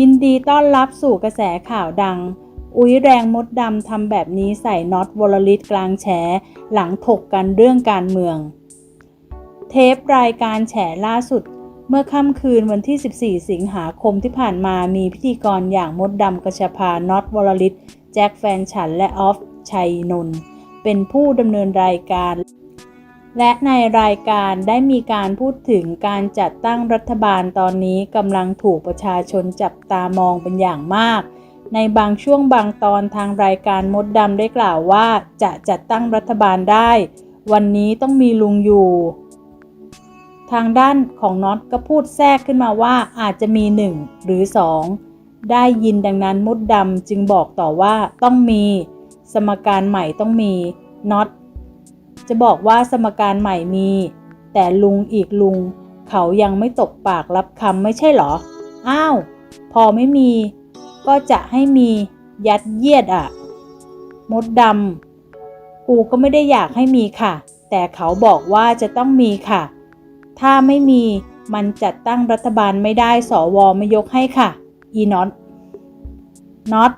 ยินดีต้อนรับสู่กระแสข่าวดัง อุ้ยแรงมดดำทำแบบนี้ใส่น็อตวลลิตกลางแฉ หลังถกกันเรื่องการเมือง เทปรายการแฉล่าสุด เมื่อค่ำคืนวันที่ 14 สิงหาคมที่ผ่านมามีพิธีกรอย่างมดดำกระชพาน็อตวลลิตแจ็คแฟนฉันและออฟชัยนนท์เป็นผู้ดำเนินรายการ และในรายการได้มีการพูดถึงการจัดตั้งรัฐบาลตอนนี้กำลังถูกประชาชนจับตามองเป็นอย่างมาก ในบางช่วงบางตอนทางรายการมดดำได้กล่าวว่าจะจัดตั้งรัฐบาลได้ วันนี้ต้องมีลุงอยู่ ทางด้านของน็อตก็พูดแทรกขึ้นมาว่าอาจจะมีหนึ่งหรือสองได้ยินดังนั้นมดดำจึงบอกต่อว่าต้องมี สมการใหม่ต้องมีน็อต จะบอกว่าสมการใหม่มี แต่ลุงอีกลุง เขายังไม่ตกปากรับคำไม่ใช่เหรอ อ้าว พอไม่มี ก็จะให้มียัดเยียดอะ มดดำกูก็ไม่ได้อยากให้มีค่ะ แต่เขาบอกว่าจะต้องมีค่ะ ถ้าไม่มีมันจัดตั้งรัฐบาลไม่ได้สวไม่ยกให้ค่ะ อีน็อตน็อต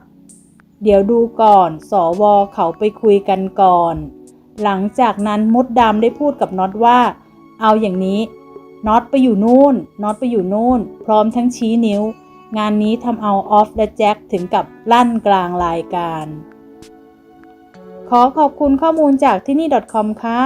เดี๋ยวดูก่อนสวเขาไปคุยกันก่อน หลังจากนั้นมดดำได้พูดกับน็อตว่า เอาอย่างนี้น็อตไปอยู่นู่นน็อตไปอยู่นู่น พร้อมทั้งชี้นิ้ว งานนี้ทำเอาออฟและแจ็คถึงกับลั่นกลางรายการ ขอขอบคุณข้อมูลจากที่นี่ .com ค่ะ